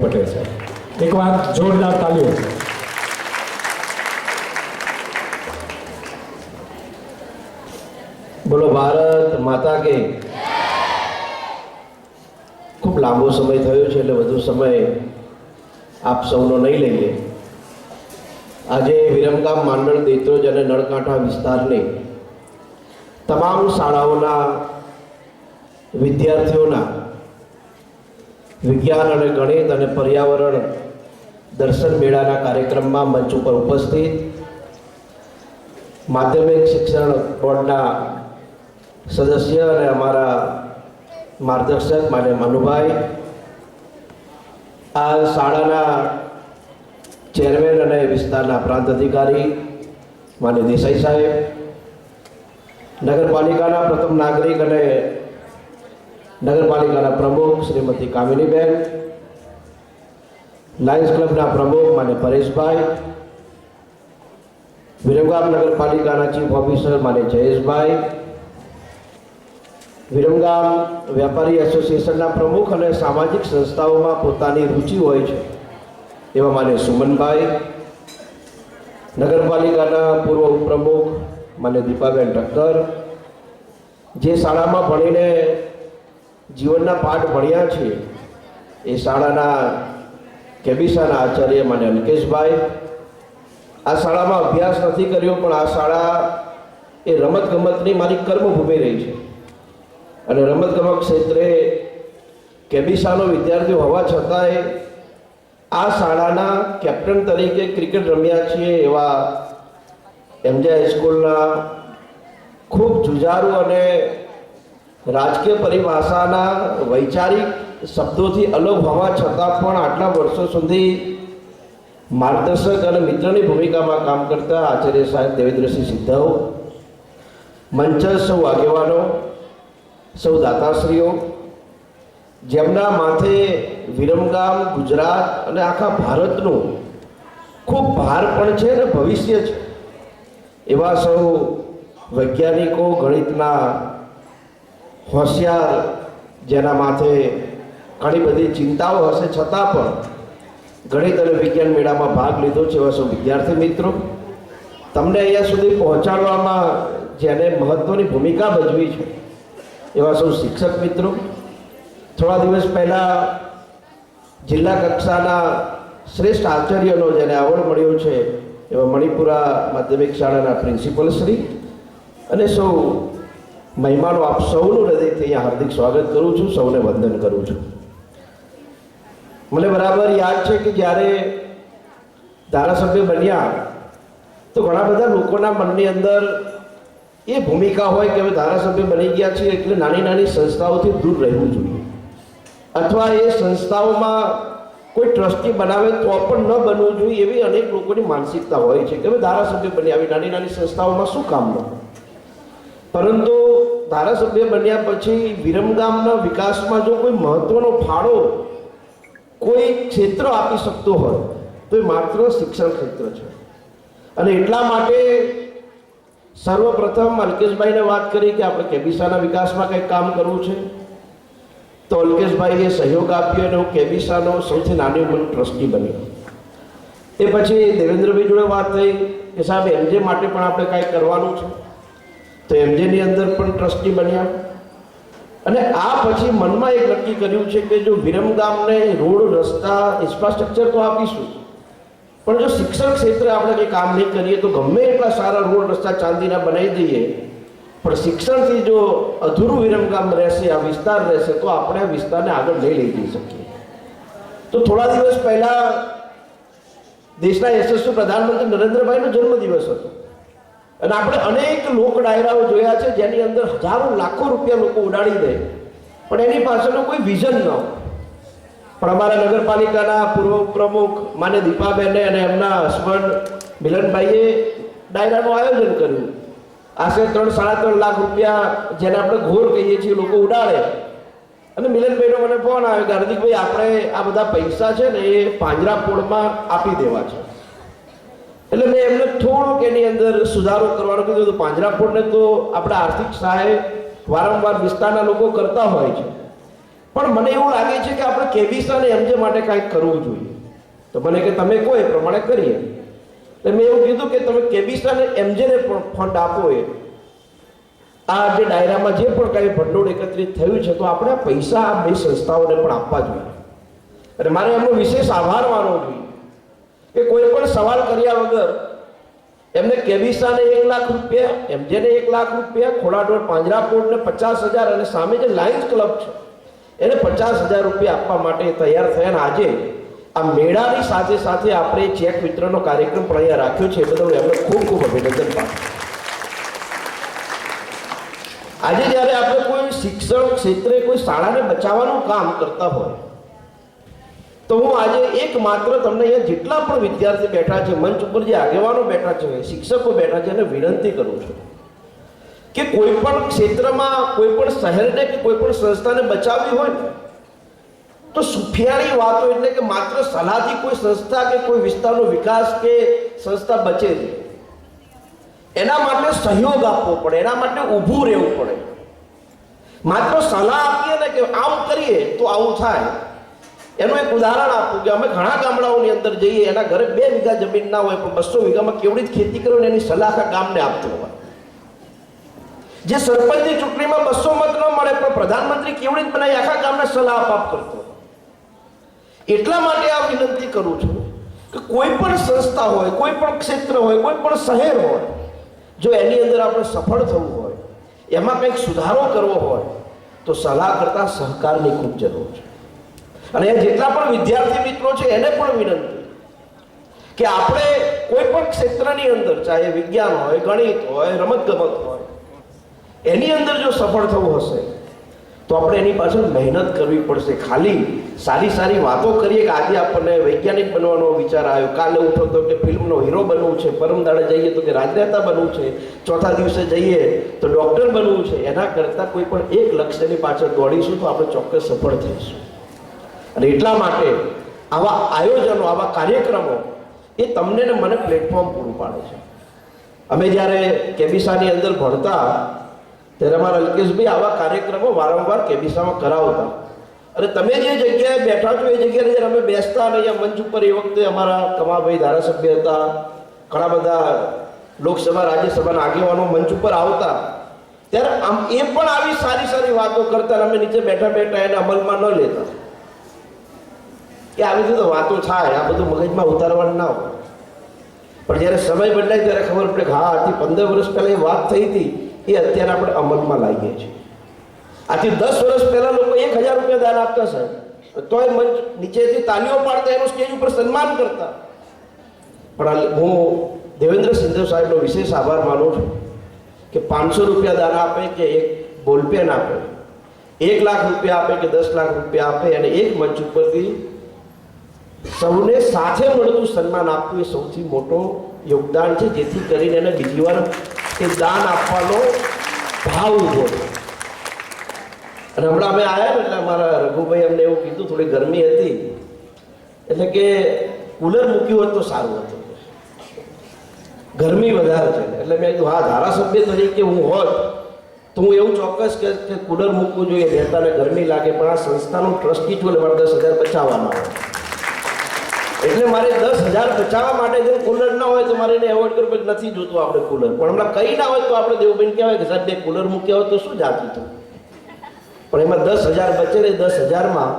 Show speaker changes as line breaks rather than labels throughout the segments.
પટેલ સાહેબ એકવાર જોરદાર તાલીઓ
બોલો, ભારત માતા કે. ખૂબ લાંબો સમય થયો છે, એટલે વધુ સમય આપ સૌનો નહીં લઈએ. આજે વિરમગામ માંડળ દેત્રોજ અને નળકાંઠા વિસ્તારની તમામ શાળાઓના વિદ્યાર્થીઓના વિજ્ઞાન અને ગણિત અને પર્યાવરણ દર્શન મેળાના કાર્યક્રમમાં મંચ ઉપર ઉપસ્થિત. માધ્યમિક શિક્ષણ બોર્ડના સદસ્ય અને અમારા માર્ગદર્શક માટે મનુભાઈ. આ શાળાના ચેરમેન અને વિસ્તારના પ્રાંત અધિકારી માન્ય દેસાઈ સાહેબ. નગરપાલિકાના પ્રથમ નાગરિક અને નગરપાલિકાના પ્રમુખ શ્રીમતી કામિનીબેન, લાયન્સ ક્લબના પ્રમુખ માને પરેશભાઈ, વિરમગામ નગરપાલિકાના ચીફ ઓફિસર માને જયેશભાઈ, વિરમગામ વેપારી એસોસિએશનના પ્રમુખ અને સામાજિક સંસ્થાઓમાં પોતાની રુચિ હોય છે, એવા માને સુમનભાઈ, નગરપાલિકાના પૂર્વ ઉપપ્રમુખ માને દીપાબેન ઠક્કર, જે શાળામાં ભણીને જીવનના પાઠ ભણ્યા છે એ શાળાના કેબીસાના આચાર્ય માન્ય અલ્કેશભાઈ. આ શાળામાં અભ્યાસ નથી કર્યો, પણ આ શાળા એ રમતગમતની મારી કર્મભૂમિ રહી છે. અને રમતગમત ક્ષેત્રે કેબીસાનો વિદ્યાર્થી હોવા છતાંય આ શાળાના કેપ્ટન તરીકે ક્રિકેટ રમ્યા છીએ એવા એમજે હાઈસ્કૂલના ખૂબ જુજારુ અને રાજકીય પરિભાષાના વૈચારિક શબ્દોથી અલગ હોવા છતાં પણ આટલા વર્ષો સુધી માર્ગદર્શક અને મિત્રની ભૂમિકામાં કામ કરતા આચાર્ય સાહેબ દેવેન્દ્રસિંહ સિદ્ધાઓ મંચ સૌ આગેવાનો, સૌ દાતાશ્રીઓ, જેમના માથે વિરમગામ, ગુજરાત અને આખા ભારતનું ખૂબ ભાર પણ છે અને ભવિષ્ય છે, એવા સૌ વૈજ્ઞાનિકો, ગણિતના હોશિયાર, જેના માથે ઘણી બધી ચિંતાઓ હશે, છતાં પણ ગણિત અને વિજ્ઞાન મેળામાં ભાગ લીધો છે એવા સૌ વિદ્યાર્થી મિત્રો. તમને અહીંયા સુધી પહોંચાડવામાં જેને મહત્ત્વની ભૂમિકા ભજવી છે એવા સૌ શિક્ષક મિત્રો. થોડા દિવસ પહેલાં જિલ્લા કક્ષાના શ્રેષ્ઠ આચાર્યનો જેને એવોર્ડ મળ્યો છે એવા મણિપુરા માધ્યમિક શાળાના પ્રિન્સિપલ શ્રી અને સૌ મહેમાનો આપ સૌનું હૃદયથી અહીંયા હાર્દિક સ્વાગત કરું છું, સૌને વંદન કરું છું. મને બરાબર યાદ છે કે જ્યારે ધારાસભ્ય બન્યા, તો ઘણા બધા લોકોના મનની અંદર એ ભૂમિકા હોય કે હવે ધારાસભ્ય બની ગયા છે એટલે નાની નાની સંસ્થાઓથી દૂર રહેવું જોઈએ. અથવા એ સંસ્થાઓમાં કોઈ ટ્રસ્ટી બનાવે તો પણ ન બનવું જોઈએ એવી અનેક લોકોની માનસિકતા હોય છે કે હવે ધારાસભ્ય બની આવી નાની નાની સંસ્થાઓમાં શું કામ કામનું પરંતુ ધારાસભ્ય બન્યા પછી વિરમગામના વિકાસમાં જો કોઈ મહત્વનો ફાળો કોઈ ક્ષેત્ર આપી શકતો હોય, તો એ માત્ર શિક્ષણ ક્ષેત્ર છે. અને એટલા માટે સર્વપ્રથમ અલ્કેશભાઈને વાત કરી કે આપણે કેબીસાના વિકાસમાં કંઈક કામ કરવું છે. તો અલ્કેશભાઈએ સહયોગ આપ્યો અને હું કેબીસાનો સૌથી નાની ઉંમર ટ્રસ્ટી બન્યો. એ પછી દેવેન્દ્રભાઈ જોડે વાત થઈ કે સાહેબ, એમજે માટે પણ આપણે કાંઈક કરવાનું છે. તો એમજેની અંદર પણ ટ્રસ્ટી બન્યા. અને આ પછી મનમાં એક નક્કી કર્યું છે કે જો વિરમગામને રોડ, રસ્તા, ઇન્ફ્રાસ્ટ્રક્ચર તો આપીશું. પણ જો શિક્ષણ ક્ષેત્રે આપણે કંઈ કામ નહીં કરીએ તો ગમે એટલા સારા રોડ, રસ્તા ચાંદીના બનાવી દઈએ. પણ શિક્ષણથી જો અધૂરું વિરમગામ રહેશે, આ વિસ્તાર રહેશે, તો આપણે આ વિસ્તારને આગળ નહીં લઈ જઈ શકીએ. તો થોડા દિવસ પહેલા દેશના યશસ્વી પ્રધાનમંત્રી નરેન્દ્રભાઈનો જન્મદિવસ હતો. અને આપણે અનેક લોક ડાયરાઓ જોયા છે જેની અંદર હજારો લાખો રૂપિયા લોકો ઉડાડી દે. પણ એની પાછળનું કોઈ વિઝન ન પણ અમારા નગરપાલિકાના પૂર્વ પ્રમુખ માને દીપાબેને અને એમના હસબન્ડ મિલનભાઈએ ડાયરાનું આયોજન કર્યું. આશરે ત્રણ, સાડા ત્રણ લાખ રૂપિયા જેને આપણે ઘોર કહીએ છીએ લોકો ઉડાડે. અને મિલનભાઈનો મને ફોન આવ્યો કે હાર્દિકભાઈ, આપણે આ બધા પૈસા છે ને એ પાંજરાપોળમાં આપી દેવા છે. એટલે મેં એમને થોડુંક એની અંદર સુધારો કરવાનો કીધું તો પાંજરાપોળને તો આપણા આર્થિક સહાય વારંવાર વિસ્તારના લોકો કરતા હોય છે. પણ મને એવું લાગે છે કે આપણે કેબીસા અને એમજે માટે કાંઈક કરવું જોઈએ. તો મને કે તમે કહો એ પ્રમાણે કરીએ. એટલે મેં એવું કીધું કે તમે કેબીસા અને એમજેને પણ ફંડ આપો એ. આ જે ડાયરામાં જે પણ કાંઈ ભંડોળ એકત્રિત થયું છે, તો આપણે પૈસા આ બે સંસ્થાઓને પણ આપવા જોઈએ. અને મારે એમનો વિશેષ આભાર માનવો જોઈએ. કે કોઈ પણ સવાલ કર્યા વગર એમને કેબિસાને એક લાખ રૂપિયા, એમજેને એક લાખ રૂપિયા, ખોડાઢોર પાંજરાપોળને પચાસ હજાર અને સામે જે લાયન્સ ક્લબ છે, એને પચાસ હજાર રૂપિયા આપવા માટે તૈયાર થયા અને આજે આ મેળાની સાથે સાથે આપણે ચેક વિતરણનો કાર્યક્રમ પણ અહીંયા રાખ્યો છે બદલ એમને ખૂબ ખૂબ અભિનંદન પાઠવું આજે જ્યારે આપણે કોઈ શિક્ષણ ક્ષેત્રે કોઈ શાળાને બચાવવાનું કામ કરતા હોય તો હું આજે એક માત્ર તમને અહીંયા જેટલા પણ વિદ્યાર્થી બેઠા છે, મંચ ઉપર જે આગેવાનો બેઠા છે, શિક્ષકો બેઠા છે, એને વિનંતી કરું છું કે કોઈ પણ ક્ષેત્રમાં, કોઈ પણ શહેરને કે કોઈ પણ સંસ્થાને બચાવવી હોય ને, તો સુફિયાની વાતો એટલે કે માત્ર સલાહથી કોઈ સંસ્થા કે કોઈ વિસ્તારનો વિકાસ કે સંસ્થા બચે છે એના માટે સહયોગ આપવો પડે, એના માટે ઊભું રહેવું પડે. માત્ર સલાહ આપીએ ને કે આમ કરીએ તો આવું થાય. એનું એક ઉદાહરણ આપું કે અમે ઘણા ગામડાઓની અંદર જઈએ, એના ઘરે બે વીઘા જમીન ના હોય, પણ બસો વીઘામાં કેવડી ખેતી કરો એની સલાહ ગામને આપતો હોય. જે સરપંચની ચૂંટણીમાં બસો મત ન મળે, પણ પ્રધાનમંત્રી કેવડી બનાવી આખા ગામને સલાહ આપ કરતો એટલા માટે આ વિનંતી કરું છું કે કોઈ પણ સંસ્થા હોય, કોઈ પણ ક્ષેત્ર હોય, કોઈ પણ શહેર હોય, જો એની અંદર આપણે સફળ થવું હોય, એમાં કંઈક સુધારો કરવો હોય, તો સલાહ કરતા સહકારની ખૂબ જરૂર છે. અને જેટલા પણ વિદ્યાર્થી મિત્રો છે, એને પણ વિનંતી. કે આપણે કોઈ પણ ક્ષેત્રની અંદર, ચાહે વિજ્ઞાન હોય, ગણિત હોય, રમતગમત હોય, એની અંદર જો સફળ થવું હશે, તો આપણે એની પાછળ મહેનત કરવી પડશે. ખાલી સારી સારી વાતો કરીએ કે આજે આપણને વૈજ્ઞાનિક બનવાનો વિચાર આવ્યો. કાલે ઉઠો તો કે ફિલ્મનો હીરો બનવું છે, પરમ દાડે જઈએ તો કે રાજનેતા બનવું છે, ચોથા દિવસે જઈએ તો ડૉક્ટર બનવું છે. એના કરતાં કોઈ પણ એક લક્ષ્યની પાછળ દોડીશું તો આપણે ચોક્કસ સફળ થઈશું. અને એટલા માટે આવા આયોજનો, આવા કાર્યક્રમો એ તમને ને મને પ્લેટફોર્મ પૂરું પાડે છે. અમે જ્યારે કેબિસાની અંદર ભણતા, ત્યારે અમારા અલ્કેશભાઈ આવા કાર્યક્રમો વારંવાર કેબિસામાં કરાવતા. અને તમે જે જગ્યાએ બેઠા છો, એ જગ્યાએ જ્યારે અમે બેસતા અને અહીંયા મંચ ઉપર એ વખતે અમારા કમાભાઈ ધારાસભ્ય હતા, ઘણા બધા લોકસભા, રાજ્યસભાના આગેવાનો મંચ ઉપર આવતા, ત્યારે આમ એ પણ આવી સારી સારી વાતો કરતા અમે નીચે બેઠા બેઠા એને અમલમાં ન લેતા. કે આવી રીતે વાતો થાય, આ બધું મગજમાં ઉતારવાનું ના હોય. પણ જ્યારે સમય બદલાય ત્યારે ખબર પડે કે હા, આથી પંદર વર્ષ પહેલાં એ વાત થઈ હતી, એ અત્યારે આપણે અમલમાં લાવીએ છીએ. આથી દસ વર્ષ પહેલાં લોકો એક હજાર રૂપિયા દાન આપતા સાહેબ. તોય મંચ નીચેથી તાલીઓ પાડતા, એનું સ્ટેજ ઉપર સન્માન કરતા. પણ હું દેવેન્દ્ર સિંધુ સાહેબનો વિશેષ આભાર માનું છું કે પાંચસો રૂપિયા દાન આપે કે એક બોલપેન આપે. એક લાખ રૂપિયા આપે કે દસ લાખ રૂપિયા આપે અને એક મંચ ઉપરથી સૌને સાથે મળતું સન્માન આપવું એ સૌથી મોટો યોગદાન છે, જેથી કરીને એને બીજી વાર એ દાન આપવાનો ભાવ ઊભો થાય. અને હમણાં અમે આવ્યા ને એટલે અમારા રઘુભાઈ અમને એવું કીધું, થોડી ગરમી હતી, એટલે કે કુલર મૂક્યું હોત તો સારું હતું. ગરમી વધારે છે. એટલે મેં કીધું, હા, ધારાસભ્ય તરીકે હું હોત તો હું એવું ચોક્કસ કે કે કુલર મૂકવું જોઈએ નેતાને ગરમી લાગે, પણ આ સંસ્થાનું ટ્રસ્ટી જો મારે દસ હજાર બચાવવાના હોય. એટલે મારે દસ હજાર બચાવવા માટે જેમ કુલર ના હોય તો મારે એને એવોર્ડ કરવું નથી જોતું આપણે કુલર પણ હમણાં કઈ ના હોય તો આપણે દેવબેન કહેવાય કે સાહેબ, બે કુલર મૂક્યા હોય તો શું જાતું હતું? પણ એમાં દસ હજાર બચે ને દસ હજારમાં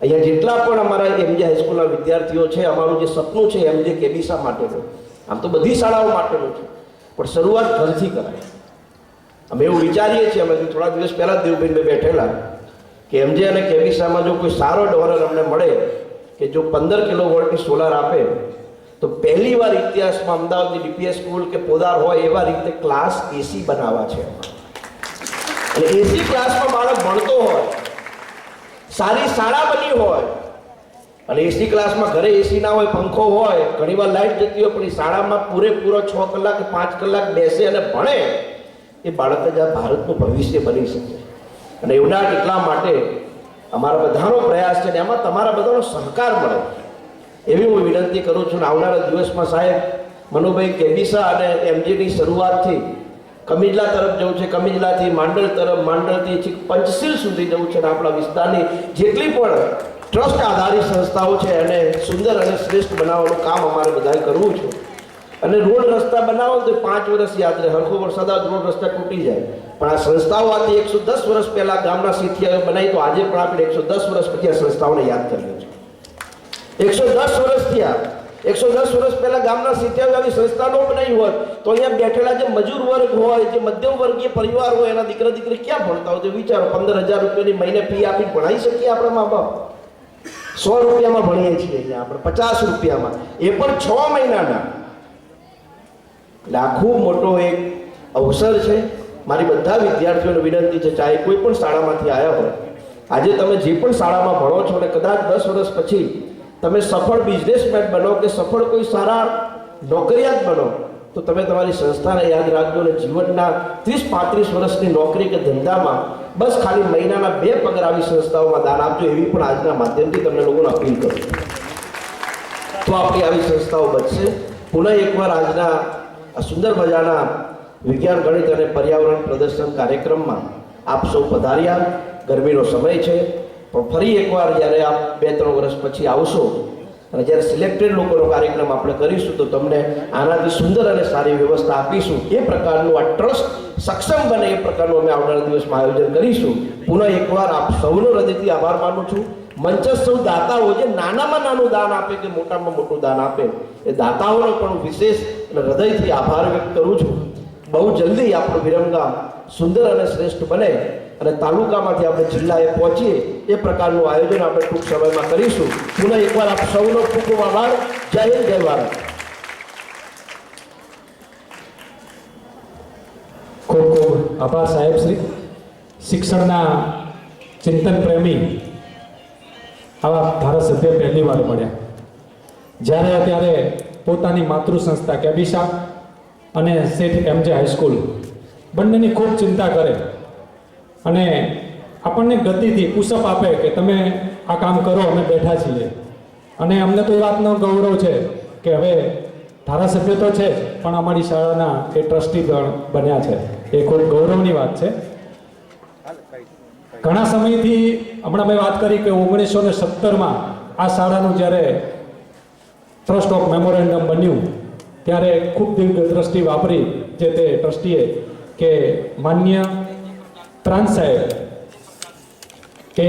અહીંયા જેટલા પણ અમારા એમજે હાઈસ્કૂલના વિદ્યાર્થીઓ છે, અમારું જે સપનું છે એમજે કેબીસા માટેનું. આમ તો બધી શાળાઓ માટેનું છે. પણ શરૂઆત ઘરથી કરાય. અમે એવું વિચારીએ છીએ, અમે થોડા દિવસ પહેલાં દેવબેન બેઠેલા કે એમજે અને કેબીસામાં જો કોઈ સારો ડોનર અમને મળે કે જો પંદર કિલો વોલ્ટની સોલાર આપે, તો પહેલી વાર ઇતિહાસમાં અમદાવાદની ડીપીએસ સ્કૂલ કે પોદાર હોય એવા રીતે ક્લાસ એસી બનાવવા છે. અને એસી ક્લાસમાં બાળક ભણતો હોય, સારી શાળા બની હોય, અને એસી ક્લાસમાં ઘરે એસી ના હોય, પંખો હોય, ઘણીવાર લાઈટ જતી હોય, પણ એ શાળામાં પૂરેપૂરો છ કલાક પાંચ કલાક બેસે અને ભણે, એ બાળક જ આ ભારતનું ભવિષ્ય બની શકે. અને એવના એટલા માટે અમારા બધાનો પ્રયાસ છે ને એમાં તમારા બધાનો સહકાર મળે. એવી હું વિનંતી કરું છું ને આવનારા દિવસમાં સાહેબ, મનુભાઈ કેબીસા અને એમજીની શરૂઆતથી કમિજલા તરફ જવું છે, કમિજલાથી માંડળ તરફ માંડળથી પંચશીલ સુધી જવું છે અને આપણા વિસ્તારની જેટલી પણ ટ્રસ્ટ આધારિત સંસ્થાઓ છે એને સુંદર અને શ્રેષ્ઠ બનાવવાનું કામ અમારે બધાએ કરવું છે. અને રોડ રસ્તા બનાવો તો પાંચ વર્ષ યાદ રહે. હરખો વરસાદ રોડ રસ્તા તૂટી જાય. પણ આ સંસ્થાઓ આથી એકસો દસ વર્ષ પહેલા ગામના સિથિયા બનાવી તો આજે પણ આપણે એકસો દસ વર્ષ પછી આ સંસ્થાઓને યાદ કરીએ છીએ. એકસો દસ વર્ષ થયા. એકસો દસ વર્ષ પહેલા ગામના સિત્તેર આવી સંસ્થા ન બનાવી હોત તો અહીંયા બેઠેલા જે મજૂર વર્ગ હોય, જે મધ્યમ વર્ગીય પરિવાર હોય, એના દીકરા દીકરી ક્યાં ભણતા હોય? તો વિચારો, પંદર હજાર રૂપિયાની મહિને ફી આપીને ભણાવી શકીએ આપણા મા બાપ? સો રૂપિયામાં ભણીએ છીએ આપણે, પચાસ રૂપિયામાં. એ પણ છ મહિનાના. એટલે ખૂબ મોટો એક અવસર છે. મારી બધા વિદ્યાર્થીઓને વિનંતી છે, ચાહે કોઈ પણ શાળામાંથી આવ્યા હોય, આજે તમે જે પણ શાળામાં ભણો છો અને કદાચ દસ વર્ષ પછી તમે સફળ બિઝનેસમેન બનો કે સફળ કોઈ સારા નોકરિયાત બનો, તો તમે તમારી સંસ્થાને યાદ રાખજો અને જીવનના ત્રીસ પાંત્રીસ વર્ષની નોકરી કે ધંધામાં બસ ખાલી મહિનાના બે પગાર આવી સંસ્થાઓમાં દાન આપજો, એવી પણ આજના માધ્યમથી તમને લોકોને અપીલ કરું. તો આપણી આવી સંસ્થાઓ બચશે પુનઃ એકવાર આજના આ સુંદર મજાના વિજ્ઞાન, ગણિત અને પર્યાવરણ પ્રદર્શન કાર્યક્રમમાં આપ સૌ પધાર્યા. ગરમીનો સમય છે. પણ ફરી એકવાર જ્યારે આપ બે ત્રણ વર્ષ પછી આવશો અને જ્યારે સિલેક્ટેડ લોકોનો કાર્યક્રમ આપણે કરીશું, તો તમને આનાથી સુંદર અને સારી વ્યવસ્થા આપીશું. એ પ્રકારનું આ ટ્રસ્ટ સક્ષમ બને એ પ્રકારનું અમે આવનારા દિવસમાં આયોજન કરીશું. પુનઃ એકવાર આપ સૌનો હૃદયથી આભાર માનું છું. મંચસ્થ સૌ દાતાઓ જે નાનામાં નાનું દાન આપે કે મોટામાં મોટું દાન આપે, એ દાતાઓનો પણ વિશેષ અને હૃદયથી આભાર વ્યક્ત કરું છું. બહુ જલ્દી આપણું વિરમગામ સુંદર અને શ્રેષ્ઠ બને અને તાલુકામાંથી આપણે જિલ્લાએ પહોંચીએ, એ પ્રકારનું આયોજન આપણે ટૂંક સમયમાં કરીશું. પુનઃ એકવાર આપ સૌનો ખૂબ ખૂબ આભાર. જય હિન્દ, જય ભારત.
ખૂબ ખૂબ આભાર સાહેબ શ્રી. શિક્ષણના ચિંતન પ્રેમી આવા ધારાસભ્ય પહેલી વાર મળ્યા. જ્યારે અત્યારે પોતાની માતૃ સંસ્થા કેબિશા અને શેઠ એમજે હાઈસ્કૂલ બંનેની ખૂબ ચિંતા કરે અને આપણને ગતિથી પુષપ આપે કે તમે આ કામ કરો, અમે બેઠા છીએ. અને અમને તો એ વાતનો ગૌરવ છે કે હવે ધારાસભ્ય તો છે પણ અમારી શાળાના એ ટ્રસ્ટી પણ બન્યા છે. એ ખૂબ ગૌરવની વાત છે. ઘણા સમયથી હમણાં મેં વાત કરી કે ઓગણીસો ને સત્તરમાં આ શાળાનું જ્યારે ટ્રસ્ટ ઓફ મેમોરેન્ડમ બન્યું, ત્યારે ખૂબ દીર્ઘ દ્રષ્ટિ વાપરી જે તે ટ્રસ્ટીએ કે માન્ય પ્રાંત સાહેબ કે